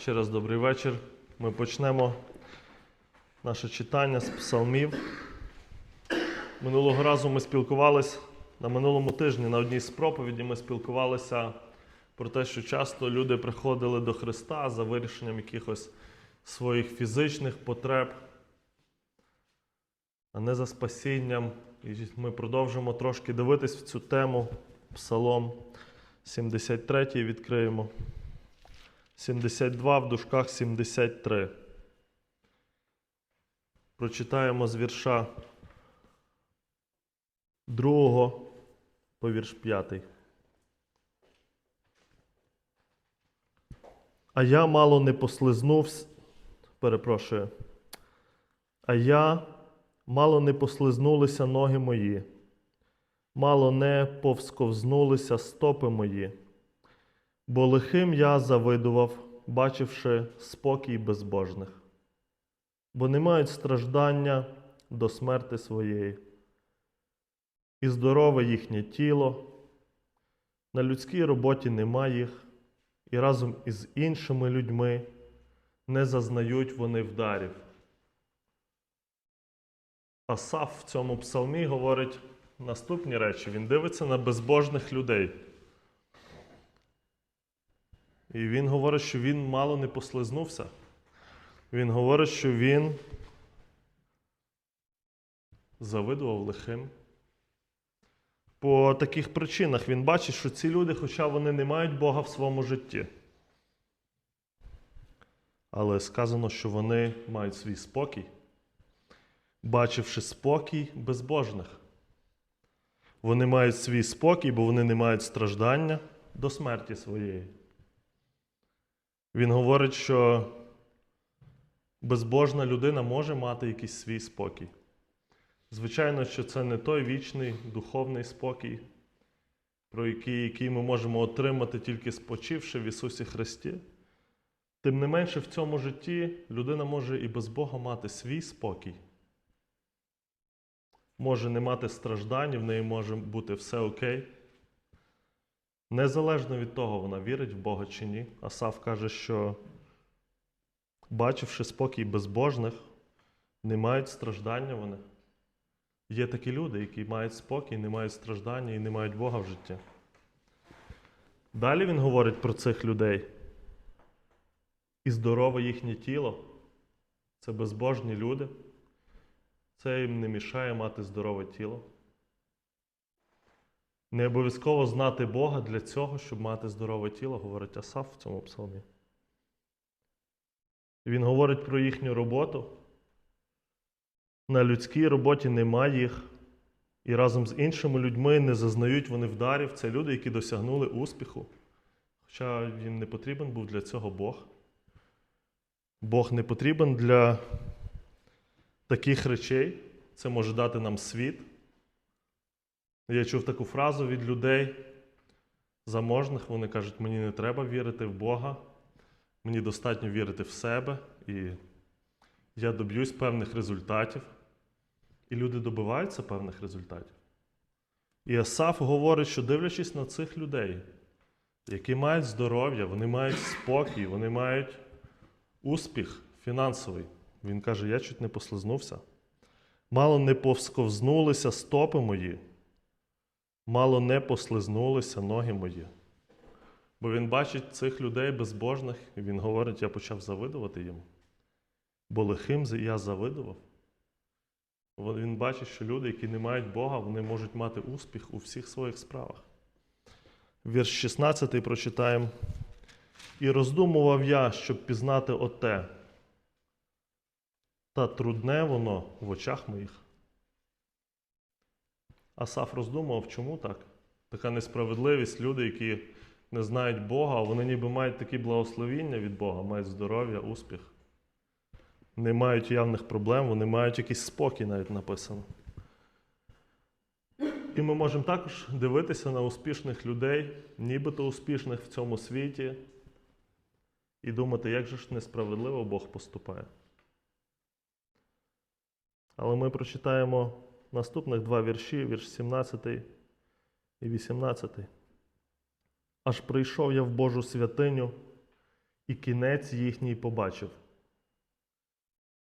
Ще раз добрий вечір. Ми почнемо наше читання з псалмів. Минулого разу ми спілкувалися на минулому тижні на одній з проповіді. Ми спілкувалися про те, що часто люди приходили до Христа за вирішенням якихось своїх фізичних потреб, а не за спасінням. І ми продовжимо трошки дивитись в цю тему. Псалом 73 відкриємо. 72 в дужках 73. Прочитаємо з вірша 2 по вірш 5. А я мало не послизнувся, перепрошую. А я мало не послизнулися ноги мої, мало не повсковзнулися стопи мої. Бо лихим я завидував, бачивши спокій безбожних, бо не мають страждання до смерти своєї, і здорове їхнє тіло, на людській роботі нема їх, і разом із іншими людьми не зазнають вони вдарів. Асаф в цьому псалмі говорить наступні речі: він дивиться на безбожних людей. І він говорить, що він мало не послизнувся. Він говорить, що він завидував лихим. По таких причинах він бачить, що ці люди, хоча вони не мають Бога в своєму житті. Але сказано, що вони мають свій спокій, бачивши спокій безбожних. Вони мають свій спокій, бо вони не мають страждання до смерті своєї. Він говорить, що безбожна людина може мати якийсь свій спокій. Звичайно, що це не той вічний духовний спокій, про який, який ми можемо отримати тільки спочивши в Ісусі Христі. Тим не менше, в цьому житті людина може і без Бога мати свій спокій. Може не мати страждань, в неї може бути все окей. Незалежно від того, вона вірить в Бога чи ні. Асав каже, що, бачивши спокій безбожних, не мають страждання вони. Є такі люди, які мають спокій, не мають страждання і не мають Бога в житті. Далі він говорить про цих людей. І здорове їхнє тіло це безбожні люди. Це їм не мішає мати здорове тіло. Не обов'язково знати Бога для цього, щоб мати здорове тіло, говорить Асаф в цьому псалмі. Він говорить про їхню роботу. На людській роботі нема їх, і разом з іншими людьми не зазнають вони вдарів. Це люди, які досягнули успіху. Хоча їм не потрібен був для цього Бог. Бог не потрібен для таких речей. Це може дати нам світ. Я чув таку фразу від людей заможних. Вони кажуть, мені не треба вірити в Бога, мені достатньо вірити в себе, і я доб'юсь певних результатів. І люди добиваються певних результатів. І Асаф говорить, що дивлячись на цих людей, які мають здоров'я, вони мають спокій, вони мають успіх фінансовий. Він каже: я чуть не послизнувся. Мало не повсковзнулися стопи мої мало не послизнулися ноги мої. Бо він бачить цих людей безбожних, і він говорить, я почав завидувати йому. Бо лихим я завидував. Він бачить, що люди, які не мають Бога, вони можуть мати успіх у всіх своїх справах. Вірш 16 прочитаємо. І роздумував я, щоб пізнати оте, та трудне воно в очах моїх. Асаф роздумував, чому так? Така несправедливість, люди, які не знають Бога, вони ніби мають такі благословіння від Бога, мають здоров'я, успіх. Не мають явних проблем, вони мають якийсь спокій, навіть написано. І ми можемо також дивитися на успішних людей, нібито успішних в цьому світі, і думати, як же ж несправедливо Бог поступає. Але ми прочитаємо наступних два вірші, вірш 17 і 18. Аж прийшов я в Божу святиню і кінець їхній побачив.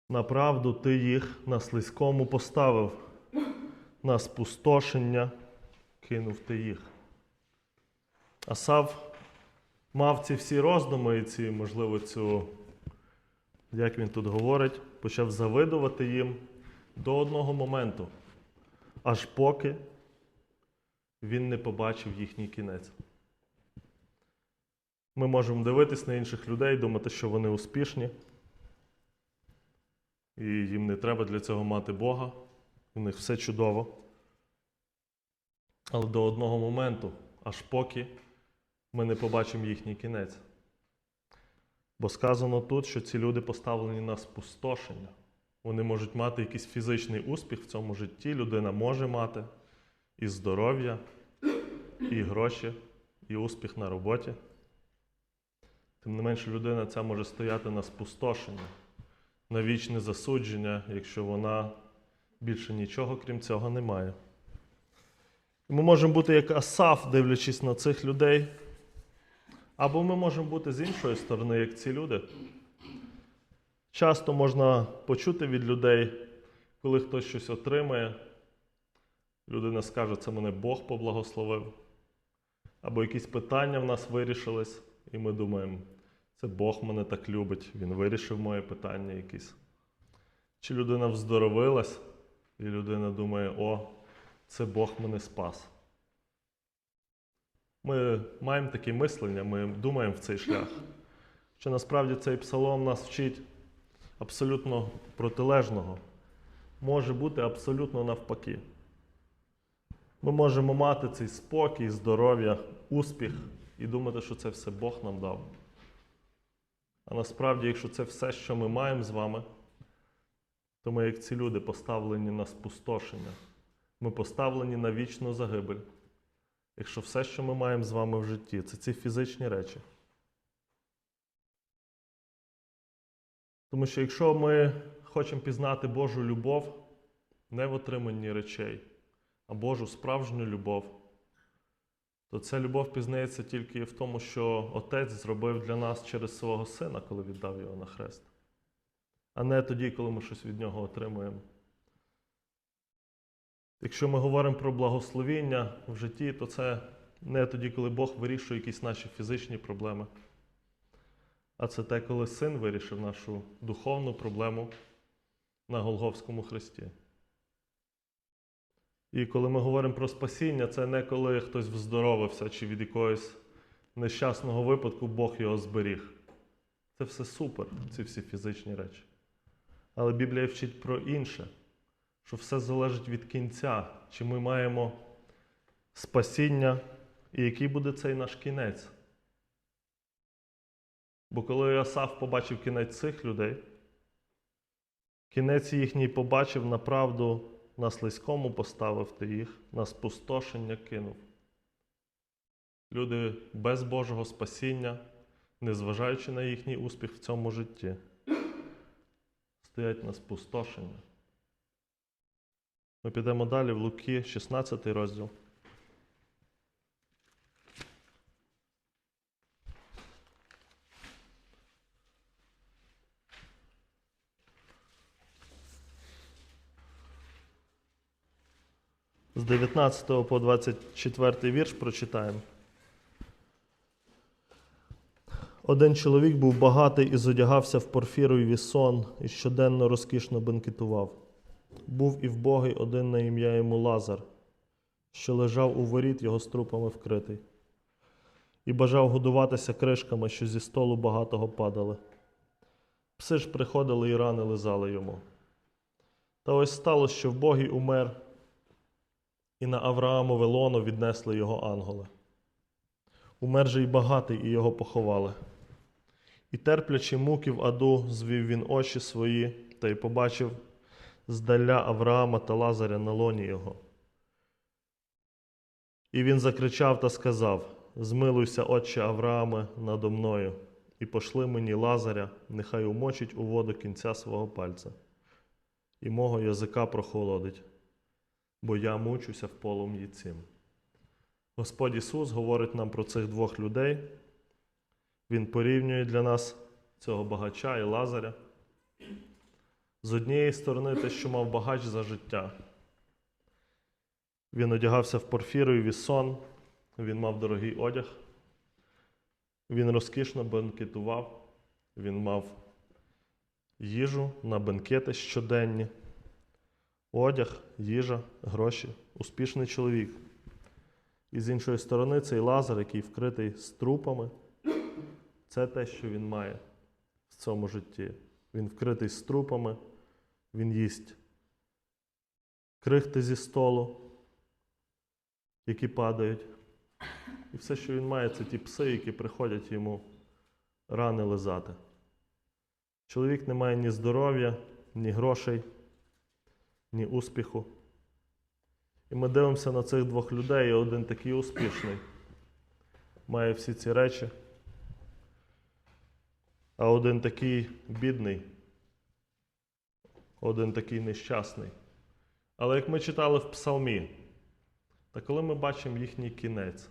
Направду ти їх на слизькому поставив, на спустошення кинув ти їх. Асав мав ці всі роздуми і ці, можливо, цю, як він тут говорить, почав завидувати їм до одного моменту, аж поки він не побачив їхній кінець. Ми можемо дивитись на інших людей, думати, що вони успішні, і їм не треба для цього мати Бога, у них все чудово. Але до одного моменту, аж поки ми не побачимо їхній кінець. Бо сказано тут, що ці люди поставлені на спустошення. Вони можуть мати якийсь фізичний успіх в цьому житті, людина може мати і здоров'я, і гроші, і успіх на роботі. Тим не менше, людина ця може стояти на спустошенні, на вічне засудження, якщо вона більше нічого, крім цього, не має. Ми можемо бути як Асаф, дивлячись на цих людей. Або ми можемо бути з іншої сторони, як ці люди. Часто можна почути від людей, коли хтось щось отримає, людина скаже, це мене Бог поблагословив. Або якісь питання в нас вирішились, і ми думаємо, це Бог мене так любить, Він вирішив моє питання якесь. Чи людина вздоровилась, і людина думає, о, це Бог мене спас. Ми маємо таке мислення, ми думаємо в цей шлях. Що насправді цей псалом нас вчить абсолютно протилежного. Може бути абсолютно навпаки. Ми можемо мати цей спокій, здоров'я, успіх і думати, що це все Бог нам дав. А насправді, якщо це все, що ми маємо з вами, то ми, як ці люди, поставлені на спустошення. Ми поставлені на вічну загибель. Якщо все, що ми маємо з вами в житті, це ці фізичні речі. Тому що якщо ми хочемо пізнати Божу любов не в отриманні речей, а Божу справжню любов, то ця любов пізнається тільки в тому, що Отець зробив для нас через свого Сина, коли віддав його на хрест, а не тоді, коли ми щось від нього отримуємо. Якщо ми говоримо про благословіння в житті, то це не тоді, коли Бог вирішує якісь наші фізичні проблеми, а це те, коли син вирішив нашу духовну проблему на Голговському хресті. І коли ми говоримо про спасіння, це не коли хтось вздоровився чи від якогось нещасного випадку Бог його зберіг. Це все супер, ці всі фізичні речі. Але Біблія вчить про інше що все залежить від кінця, чи ми маємо спасіння, і який буде цей наш кінець. Бо коли Асав побачив кінець цих людей, кінець їхній побачив на правду, на слизькому поставив ти їх, на спустошення кинув. Люди без Божого спасіння, незважаючи на їхній успіх в цьому житті, стоять на спустошення. Ми підемо далі в Луки, 16 розділ. З 19 по 24 вірш прочитаємо. Один чоловік був багатий і зодягався в порфіровий сон і щоденно розкішно бенкетував був і вбогий один на ім'я йому Лазар, що лежав у воріт його струпами вкритий, і бажав годуватися кришками, що зі столу багатого падали. Пси ж приходили і рани лизали йому. Та ось сталося, що вбогий умер, і на Авраамове лоно віднесли його ангели. Умер же й багатий, і його поховали. І терплячи муки в аду, звів він очі свої та й побачив здаля Авраама та Лазаря на лоні його. І він закричав та сказав: Змилуйся, отче Аврааме, надо мною, і пошли мені Лазаря, нехай умочить у воду кінця свого пальця, і мого язика прохолодить, бо я мучуся в полум'ї цим. Господь Ісус говорить нам про цих двох людей, Він порівнює для нас цього багача і Лазаря. З однієї сторони, те, що мав багач за життя. Він одягався в порфіровий сон, він мав дорогий одяг, він розкішно бенкетував, він мав їжу на бенкети щоденні, одяг, їжа, гроші, успішний чоловік. І з іншої сторони, цей лазар, який вкритий струпами, це те, що він має в цьому житті. Він вкритий струпами, він їсть крихти зі столу, які падають. І все, що він має, це ті пси, які приходять йому рани лизати. Чоловік не має ні здоров'я, ні грошей, ні успіху. І ми дивимося на цих двох людей, і один такий успішний, має всі ці речі, а один такий бідний, один такий нещасний. Але як ми читали в Псалмі, та коли ми бачимо їхній кінець,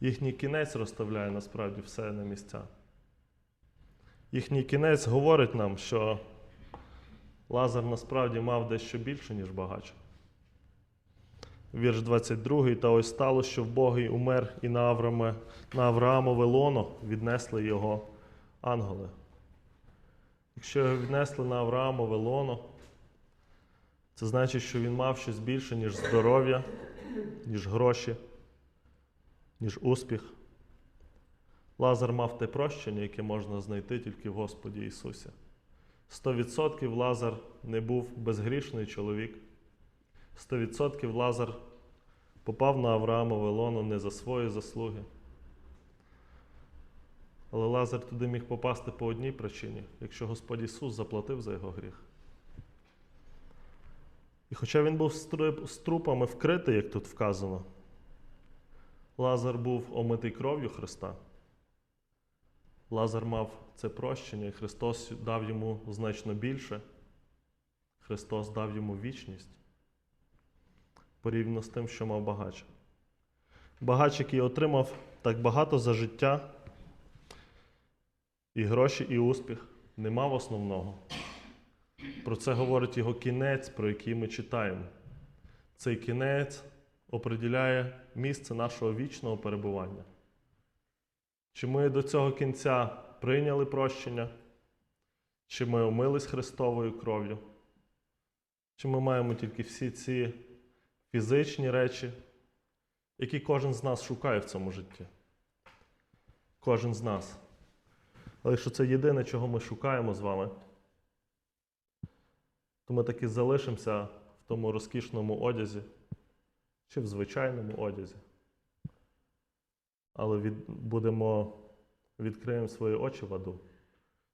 їхній кінець розставляє насправді все на місця. Їхній кінець говорить нам, що Лазар насправді мав дещо більше, ніж багач. Вірш 22. Та ось стало, що в Богий умер, і на, Авраме, на Авраамове лоно віднесли його ангели. Якщо його віднесли на Авраамове лоно, це значить, що він мав щось більше, ніж здоров'я, ніж гроші, ніж успіх. Лазар мав те прощення, яке можна знайти тільки в Господі Ісусі. Сто відсотків Лазар не був безгрішний чоловік. Сто відсотків Лазар попав на Авраамове лоно не за свої заслуги. Але Лазар туди міг попасти по одній причині, якщо Господь Ісус заплатив за його гріх. І хоча він був з трупами вкритий, як тут вказано, Лазар був омитий кров'ю Христа. Лазар мав це прощення, і Христос дав йому значно більше. Христос дав йому вічність порівняно з тим, що мав багач. Багач, який отримав так багато за життя, і гроші, і успіх, не мав основного. Про це говорить його кінець, про який ми читаємо. Цей кінець определяє місце нашого вічного перебування. Чи ми до цього кінця прийняли прощення, чи ми омились Христовою кров'ю, чи ми маємо тільки всі ці фізичні речі, які кожен з нас шукає в цьому житті. Кожен з нас. Але якщо це єдине, чого ми шукаємо з вами, то ми таки залишимося в тому розкішному одязі чи в звичайному одязі. Але від, будемо, відкриємо свої очі в аду.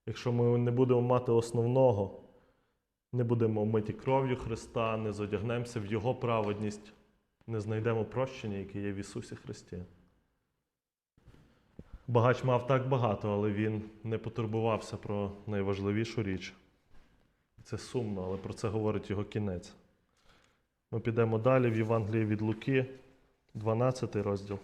Якщо ми не будемо мати основного, не будемо миті кров'ю Христа, не зодягнемося в Його праведність, не знайдемо прощення, яке є в Ісусі Христі. Багач мав так багато, але він не потурбувався про найважливішу річ. Це сумно, але про це говорить його кінець. Ми підемо далі в Євангелії від Луки, 12 розділ.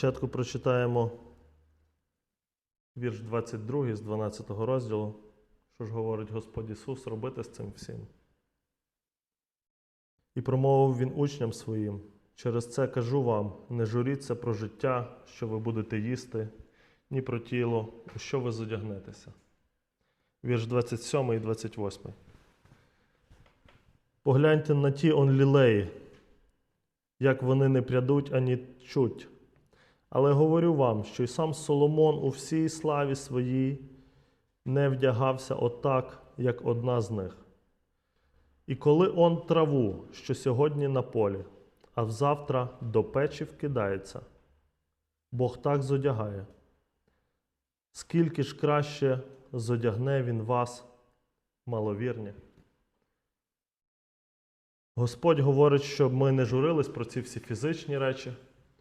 Спочатку прочитаємо вірш 22 з 12 розділу, що ж говорить Господь Ісус робити з цим всім. І промовив він учням своїм: через це кажу вам: не журіться про життя, що ви будете їсти, ні про тіло, у що ви зодягнетеся. Вірш 27 і 28. Погляньте на ті он лілеї, як вони не прядуть ані чуть. Але говорю вам, що й сам Соломон у всій славі своїй не вдягався отак, як одна з них. І коли он траву, що сьогодні на полі, а взавтра до печі вкидається, Бог так зодягає. Скільки ж краще зодягне він вас, маловірні? Господь говорить, щоб ми не журились про ці всі фізичні речі,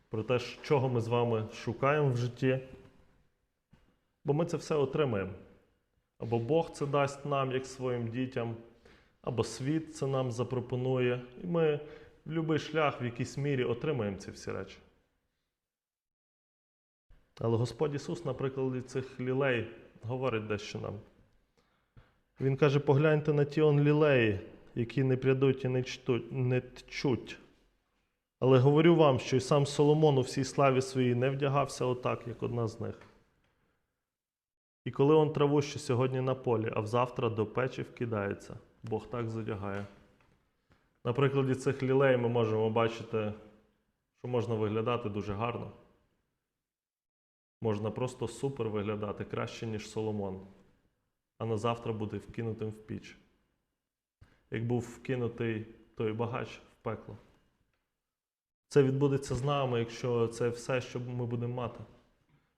про те, чого ми з вами шукаємо в житті. Бо ми це все отримаємо. Або Бог це дасть нам, як своїм дітям, або світ це нам запропонує. І ми в будь-який шлях в якійсь мірі отримаємо ці всі речі. Але Господь Ісус, на прикладі цих лілей, говорить дещо нам. Він каже: погляньте на ті он лілеї, які не прядуть і не, чтуть. Але говорю вам, що і сам Соломон у всій славі своїй не вдягався отак, як одна з них. І коли он траву, що сьогодні на полі, а взавтра до печі вкидається, Бог так задягає. На прикладі цих лілей ми можемо бачити, що можна виглядати дуже гарно. Можна просто супер виглядати краще, ніж Соломон, а на завтра бути вкинутим в піч. Як був вкинутий той багач в пекло. Це відбудеться з нами, якщо це все, що ми будемо мати.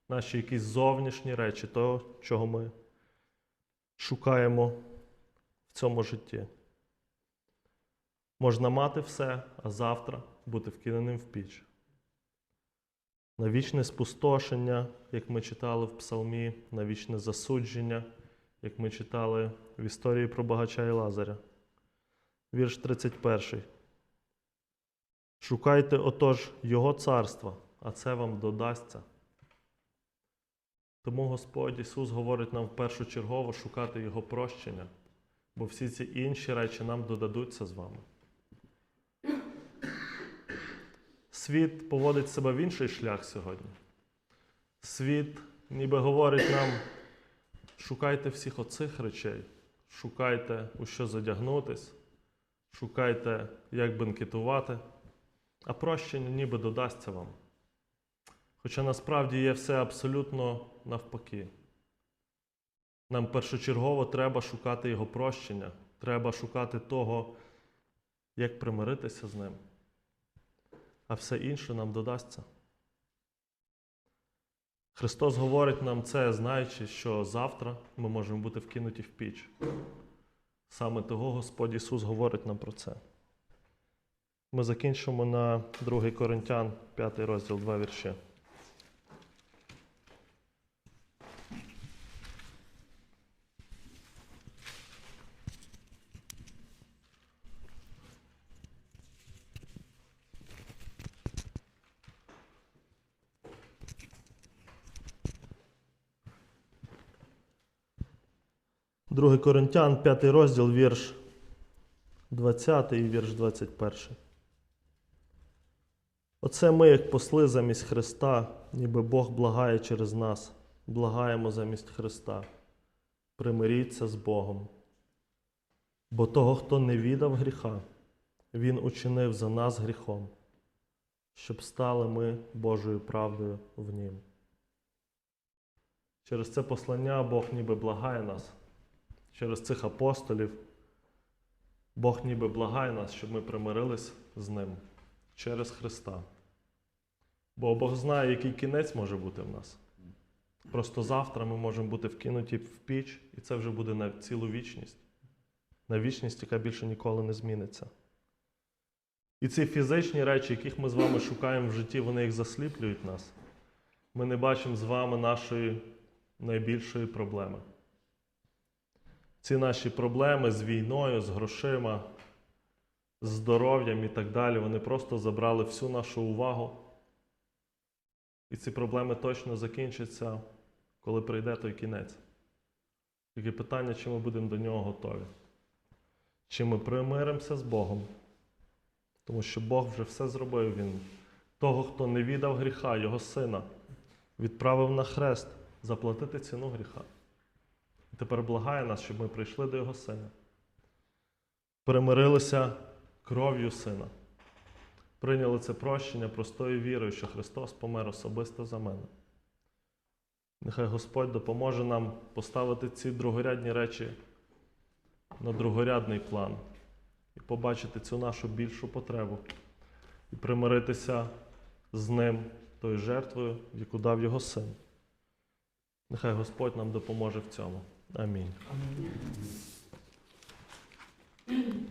Наші якісь зовнішні речі, то, чого ми шукаємо в цьому житті. Можна мати все, а завтра бути вкиненим в піч. На вічне спустошення, як ми читали в Псалмі, на вічне засудження, як ми читали в історії про багача і Лазаря. Вірш 31. Шукайте отож Його царства, а це вам додасться. Тому Господь Ісус говорить нам першочергово шукати Його прощення, бо всі ці інші речі нам додадуться з вами. Світ поводить себе в інший шлях сьогодні. Світ ніби говорить нам: шукайте всіх оцих речей, шукайте, у що задягнутись, шукайте, як бенкетувати, а прощення ніби додасться вам. Хоча насправді є все абсолютно навпаки. Нам першочергово треба шукати Його прощення, треба шукати того, як примиритися з ним, а все інше нам додасться. Христос говорить нам це, знаючи, що завтра ми можемо бути вкинуті в піч. Саме того Господь Ісус говорить нам про це. Ми закінчимо на 2 Коринтян, 5 розділ, 2 вірші. Другий Коринтян, 5 розділ, вірш 20 і вірш 21. Оце ми, як посли замість Христа, ніби Бог благає через нас, благаємо замість Христа. Примиріться з Богом. Бо того, хто не віддав гріха, Він учинив за нас гріхом, щоб стали ми Божою правдою в Нім. Через це послання Бог ніби благає нас, через цих апостолів. Бог ніби благає нас, щоб ми примирились з Ним через Христа. Бо Бог знає, який кінець може бути в нас. Просто завтра ми можемо бути вкинуті в піч, і це вже буде на цілу вічність. На вічність, яка більше ніколи не зміниться. І ці фізичні речі, яких ми з вами шукаємо в житті, вони їх засліплюють нас. Ми не бачимо з вами нашої найбільшої проблеми. Ці наші проблеми з війною, з грошима, з здоров'ям і так далі, вони просто забрали всю нашу увагу. І ці проблеми точно закінчаться, коли прийде той кінець. Тільки питання, чи ми будемо до нього готові. Чи ми примиримося з Богом? Тому що Бог вже все зробив. Він того, хто не віддав гріха, Його сина, відправив на хрест заплатити ціну гріха. І тепер благає нас, щоб ми прийшли до Його Сина. Примирилися кров'ю Сина. Прийняли це прощення простою вірою, що Христос помер особисто за мене. Нехай Господь допоможе нам поставити ці другорядні речі на другорядний план і побачити цю нашу більшу потребу і примиритися з ним, тою жертвою, яку дав Його син. Нехай Господь нам допоможе в цьому. Амінь. Амінь.